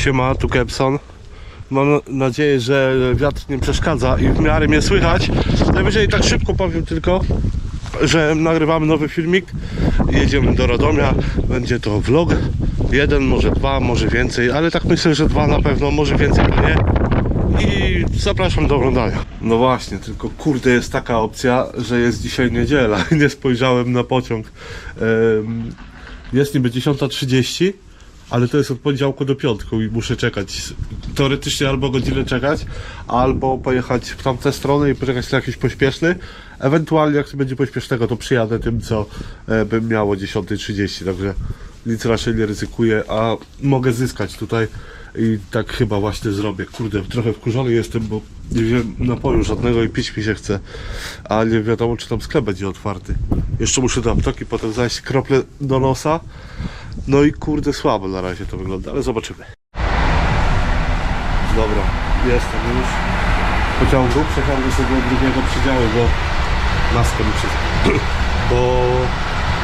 Siema, tu Kepson. Mam nadzieję, że wiatr nie przeszkadza i w miarę mnie słychać. Najwyżej tak szybko powiem tylko, że nagrywamy nowy filmik. Jedziemy do Radomia. Będzie to vlog. Jeden, może dwa, może więcej, ale tak myślę, że dwa na pewno, może więcej to nie. I zapraszam do oglądania. No właśnie, tylko kurde jest taka opcja, że jest dzisiaj niedziela nie spojrzałem na pociąg. Jest niby 10.30, ale to jest od poniedziałku do piątku i muszę czekać. Teoretycznie albo godzinę czekać, albo pojechać w tamtę stronę i poczekać na jakiś pośpieszny. Ewentualnie jak będzie pośpiesznego, to przyjadę tym, co e, bym miało 10.30, także nic raczej nie ryzykuję, a mogę zyskać tutaj i tak chyba właśnie zrobię. Kurde, trochę wkurzony jestem, bo nie wiem napoju żadnego i pić mi się chce, a nie wiadomo, czy tam sklep będzie otwarty. Jeszcze muszę do apteki, potem zajść krople do nosa. No i kurde, słabo na razie to wygląda, ale zobaczymy. Dobra, jestem już w pociągu. Przesiądę sobie do drugiego przedziału, bo maskę mi bo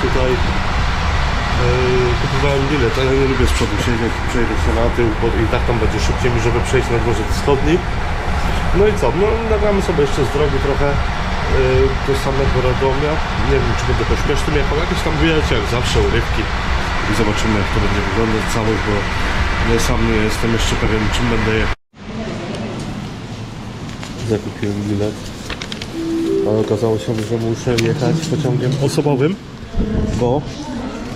tutaj yy, kupowałem bilet, ale nie lubię z przodu siedzieć, przejdę się na tył, bo i tak tam będzie szybciej mi, żeby przejść na dworzec wschodni. No i co, no nagramy sobie jeszcze z drogi trochę yy, do samego Radomia. Nie wiem, czy będę pośpiesznym jechał, jakieś tam wyjecie, jak zawsze urywki i zobaczymy jak to będzie wyglądać całość, bo ja sam nie jestem jeszcze pewien czym będę jechał. Zakupiłem bilet, ale okazało się, że muszę jechać pociągiem osobowym, bo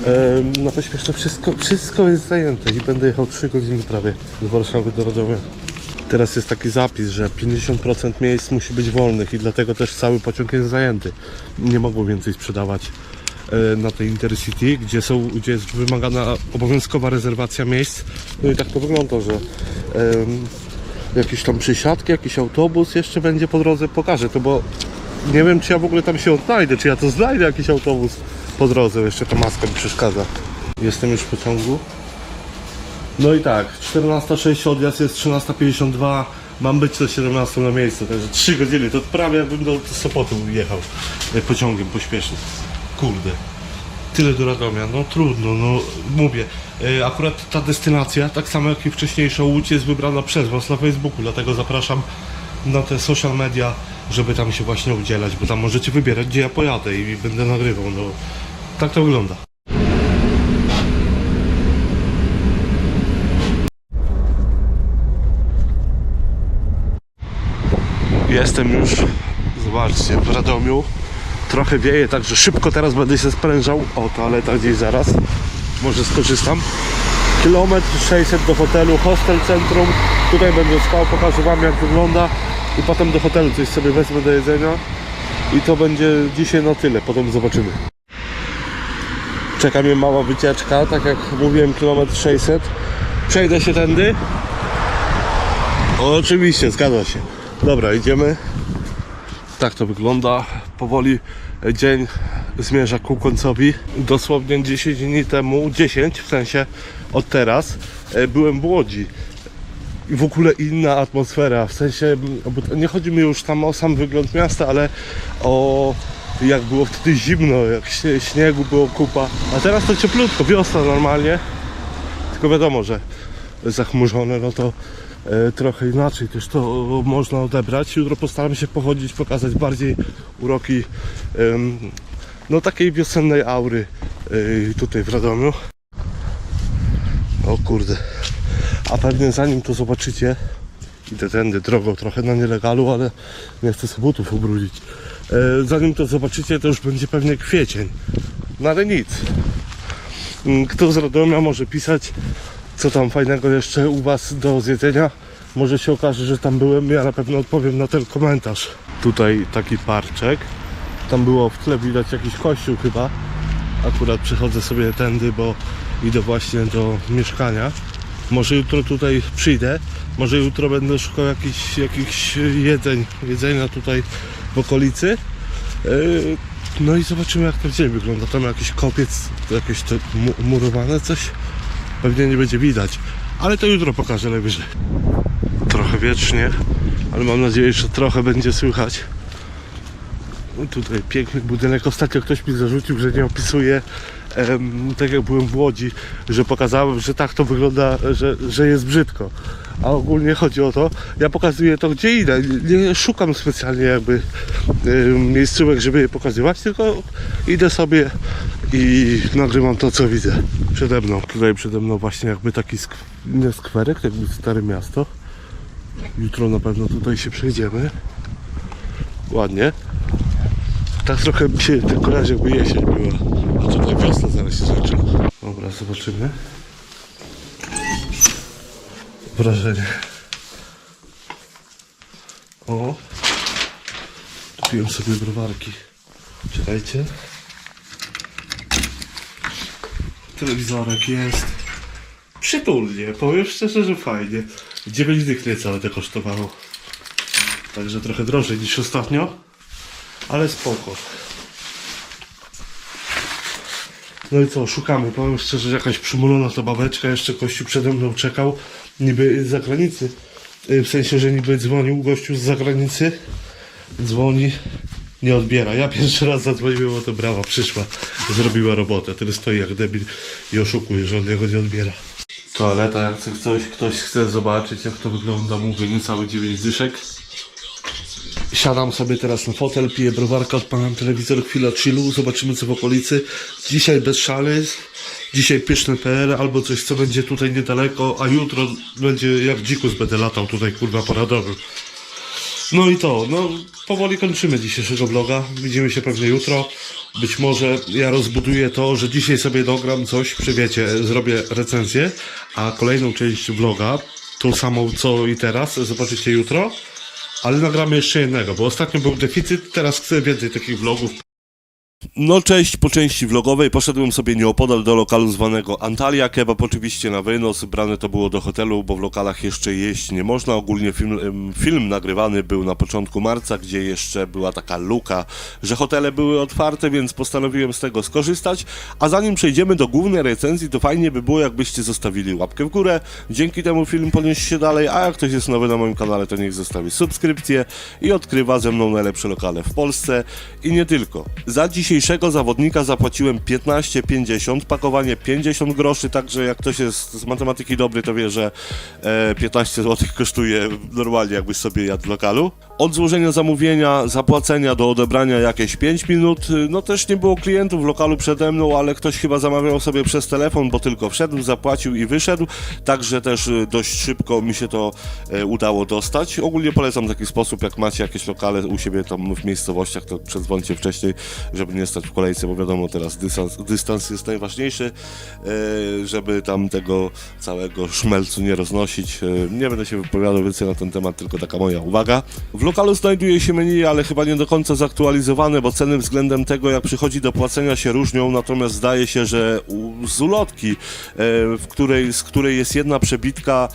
em, na pośpieszne wszystko, wszystko jest zajęte i będę jechał 3 godziny prawie z Warszawy do Radomia. Teraz jest taki zapis, że 50% miejsc musi być wolnych i dlatego też cały pociąg jest zajęty. Nie mogą więcej sprzedawać na tej Intercity, gdzie, są, gdzie jest wymagana obowiązkowa rezerwacja miejsc. No i tak to wygląda, że em, jakieś tam przysiadki, jakiś autobus jeszcze będzie po drodze, pokażę to, bo nie wiem czy ja w ogóle tam się odnajdę, czy ja to znajdę jakiś autobus po drodze, jeszcze ta maska mi przeszkadza. Jestem już w pociągu. No i tak, 14.06 odjazd jest 13.52, mam być do 17 na miejscu, także 3 godziny, to prawie jakbym do, do Sopotu jechał e, pociągiem pośpiesznym. Kurde. Tyle do Radomia, no trudno, no mówię. e, Akurat ta destynacja, tak samo jak i wcześniejsza Łódź jest wybrana przez Was na Facebooku, dlatego zapraszam na te social media, żeby tam się właśnie udzielać, bo tam możecie wybierać gdzie ja pojadę i będę nagrywał, no tak to wygląda. Jestem już, zobaczcie, w Radomiu. Trochę wieje, także szybko teraz będę się sprężał. O, toaleta gdzieś zaraz. Może skorzystam. Kilometr 600 do hotelu, hostel centrum. Tutaj będę spał, pokażę wam jak wygląda. I potem do hotelu coś sobie wezmę do jedzenia. I to będzie dzisiaj na tyle, potem zobaczymy. Czeka mnie mała wycieczka, tak jak mówiłem, kilometr 600. Przejdę się tędy. Oczywiście, zgadza się. Dobra, idziemy. Tak to wygląda. Powoli dzień zmierza ku końcowi. Dosłownie 10 dni temu, 10 w sensie od teraz, e, byłem w Łodzi. I w ogóle inna atmosfera. W sensie, nie chodzi mi już tam o sam wygląd miasta, ale o jak było wtedy zimno, jak śnie- śniegu było kupa. A teraz to cieplutko, wiosna normalnie. Tylko wiadomo, że zachmurzone, no to trochę inaczej też to można odebrać. Jutro postaram się pochodzić, pokazać bardziej uroki no takiej wiosennej aury e, tutaj w Radomiu. O kurde. A pewnie zanim to zobaczycie, idę tędy drogą trochę na nielegalu, ale nie chcę sobie butów ubrudzić. E, zanim to zobaczycie, to już będzie pewnie kwiecień. No ale nic. Mm, Kto z Radomia może pisać, co tam fajnego jeszcze u Was do zjedzenia. Może się okaże, że tam byłem, ja na pewno odpowiem na ten komentarz. Tutaj taki parczek. Tam było w tle widać jakiś kościół chyba. Akurat przychodzę sobie tędy, bo idę właśnie do mieszkania. Może jutro tutaj przyjdę. Może jutro będę szukał jakichś, jedzeń, jedzenia tutaj w okolicy. Yy, No i zobaczymy jak ten dzień wygląda. Tam jakiś kopiec, jakieś murowane coś. Pewnie nie będzie widać. Ale to jutro pokażę najwyżej. Trochę wiecznie, ale mam nadzieję, że trochę będzie słychać. No Tutaj piękny budynek. Ostatnio ktoś mi zarzucił, że nie opisuję em, tak jak byłem w Łodzi, że pokazałem, że tak to wygląda, że, że jest brzydko. A ogólnie chodzi o to, ja pokazuję to gdzie idę. Nie nie szukam specjalnie jakby em, miejscówek, żeby je pokazywać, tylko idę sobie i nagrywam to, co widzę przede mną. Tutaj przede mną właśnie jakby taki sk- nie skwerek, jakby stare miasto. Jutro na pewno tutaj się przejdziemy. Ładnie. Tak trochę mi się tak kojarzy, jakby jesień była. A tutaj wiosna zaraz się zaczęła. Dobra, zobaczymy. Wrażenie. O. Kupiłem sobie browarki. Czekajcie. Telewizorek jest. Przytulnie, powiem szczerze, że fajnie. 9 dych niecałe to kosztowało. Także trochę drożej niż ostatnio, ale spoko. No i co, szukamy. Powiem szczerze, że jakaś przymulona to babeczka, jeszcze gościu przede mną czekał, niby z zagranicy. Y, W sensie, że niby dzwonił gościu z zagranicy. Dzwoni, nie odbiera. Ja pierwszy raz zadzwoniłem, bo to brawa przyszła, zrobiła robotę. Tyle stoi jak debil i oszukuje, że on jego nie odbiera. Toaleta, jak ktoś, ktoś chce zobaczyć, jak to wygląda, mówię, niecałe 9 dyszek. Siadam sobie teraz na fotel, piję browarka, odpalam telewizor, chwilę chillu, zobaczymy co w okolicy. Dzisiaj bez szale, dzisiaj pyszne PR albo coś co będzie tutaj niedaleko, a jutro będzie jak dzikus będę latał tutaj kurwa poradowym. No i to, no powoli kończymy dzisiejszego vloga. Widzimy się pewnie jutro. Być może ja rozbuduję to, że dzisiaj sobie dogram coś, przy wiecie, zrobię recenzję, a kolejną część vloga, tą samą co i teraz, zobaczycie jutro. Ale nagramy jeszcze jednego, bo ostatnio był deficyt, teraz chcę więcej takich vlogów. No cześć, po części vlogowej poszedłem sobie nieopodal do lokalu zwanego Antalya Kebab, oczywiście na wynos, brane to było do hotelu, bo w lokalach jeszcze jeść nie można. Ogólnie film, film nagrywany był na początku marca, gdzie jeszcze była taka luka, że hotele były otwarte, więc postanowiłem z tego skorzystać. A zanim przejdziemy do głównej recenzji, to fajnie by było jakbyście zostawili łapkę w górę, dzięki temu film poniesie się dalej, a jak ktoś jest nowy na moim kanale, to niech zostawi subskrypcję i odkrywa ze mną najlepsze lokale w Polsce i nie tylko. Za dzisiejszego zawodnika zapłaciłem 15,50, pakowanie 50 groszy, także jak ktoś jest z matematyki dobry, to wie, że e, 15 zł kosztuje normalnie jakbyś sobie jadł w lokalu. Od złożenia zamówienia, zapłacenia do odebrania jakieś 5 minut, y, no też nie było klientów w lokalu przede mną, ale ktoś chyba zamawiał sobie przez telefon, bo tylko wszedł, zapłacił i wyszedł, także też y, dość szybko mi się to e, udało dostać. Ogólnie polecam taki sposób, jak macie jakieś lokale u siebie tam w miejscowościach, to przedzwońcie wcześniej, żeby nie stać w kolejce, bo wiadomo teraz dystans, dystans jest najważniejszy, e, żeby tam tego całego szmelcu nie roznosić. E, Nie będę się wypowiadał więcej na ten temat, tylko taka moja uwaga. W lokalu znajduje się menu, ale chyba nie do końca zaktualizowane, bo ceny względem tego, jak przychodzi do płacenia się różnią, natomiast zdaje się, że z ulotki, e, w której, z której jest jedna przebitka,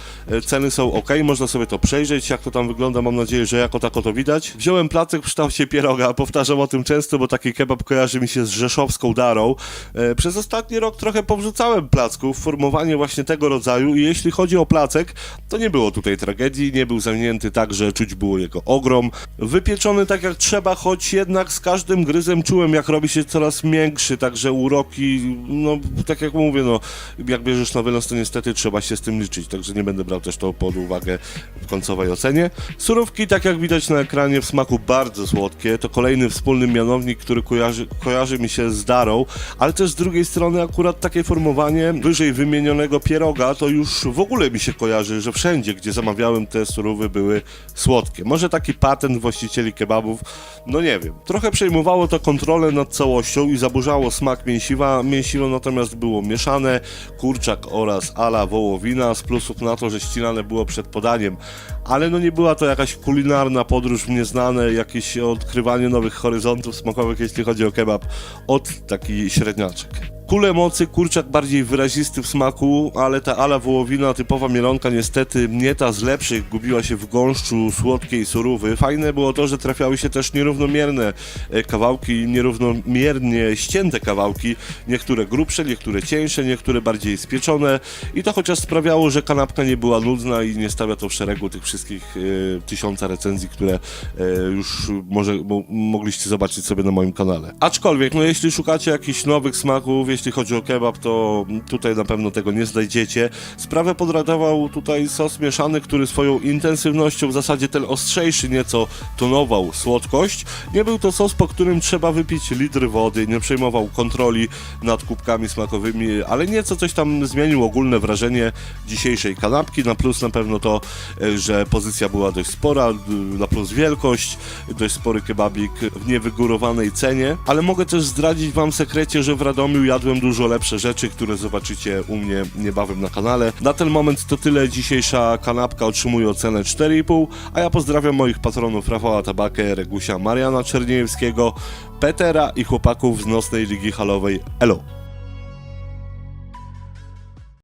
ceny są ok, można sobie to przejrzeć, jak to tam wygląda, mam nadzieję, że jako tako to widać. Wziąłem placek w kształcie pieroga, powtarzam o tym często, bo taki kebab kojarzy mi się z rzeszowską darą. E, Przez ostatni rok trochę powrzucałem placków, formowanie właśnie tego rodzaju i jeśli chodzi o placek, to nie było tutaj tragedii, nie był zamknięty tak, że czuć było jego ogrom. Wypieczony tak jak trzeba, choć jednak z każdym gryzem czułem, jak robi się coraz miększy, także uroki, no tak jak mówię, no jak bierzesz na wynos, to niestety trzeba się z tym liczyć, także nie będę brał też to pod uwagę w końcowej ocenie. Surówki, tak jak widać na ekranie, w smaku bardzo słodkie, to kolejny wspólny mianownik, który kojarzy, kojarzy mi się z darą, ale też z drugiej strony akurat takie formowanie wyżej wymienionego pieroga, to już w ogóle mi się kojarzy, że wszędzie, gdzie zamawiałem te surówy były słodkie. Może taki patent właścicieli kebabów, no nie wiem. Trochę przejmowało to kontrolę nad całością i zaburzało smak mięsiwa. Mięsiwo natomiast było mieszane, kurczak oraz ala wołowina, z plusów na to, że ścinane było przed podaniem. Ale no nie była to jakaś kulinarna podróż w nieznane, jakieś odkrywanie nowych horyzontów smakowych, jeśli chodzi o kebab, od taki średniaczek. Kule mocy, kurczak bardziej wyrazisty w smaku, ale ta ala wołowina, typowa mielonka, niestety nie ta z lepszych, gubiła się w gąszczu słodkiej surówy. Fajne było to, że trafiały się też nierównomierne e, kawałki, nierównomiernie ścięte kawałki, niektóre grubsze, niektóre cieńsze, niektóre bardziej spieczone i to chociaż sprawiało, że kanapka nie była nudna i nie stawia to w szeregu tych wszystkich e, tysiąca recenzji, które e, już może mo, mogliście zobaczyć sobie na moim kanale. Aczkolwiek, no jeśli szukacie jakichś nowych smaków, jeśli chodzi o kebab, to tutaj na pewno tego nie znajdziecie. Sprawę podratował tutaj sos mieszany, który swoją intensywnością, w zasadzie ten ostrzejszy nieco tonował słodkość. Nie był to sos, po którym trzeba wypić litr wody, nie przejmował kontroli nad kubkami smakowymi, ale nieco coś tam zmienił ogólne wrażenie dzisiejszej kanapki. Na plus na pewno to, że pozycja była dość spora, na plus wielkość, dość spory kebabik w niewygórowanej cenie, ale mogę też zdradzić Wam sekrecie, że w Radomiu jadłem dużo lepsze rzeczy, które zobaczycie u mnie niebawem na kanale. Na ten moment to tyle. Dzisiejsza kanapka otrzymuje ocenę 4,5, a ja pozdrawiam moich patronów Rafała Tabakę, Regusia, Mariana Czerniejewskiego, Petera i chłopaków z Nocnej Ligi Halowej. Elo!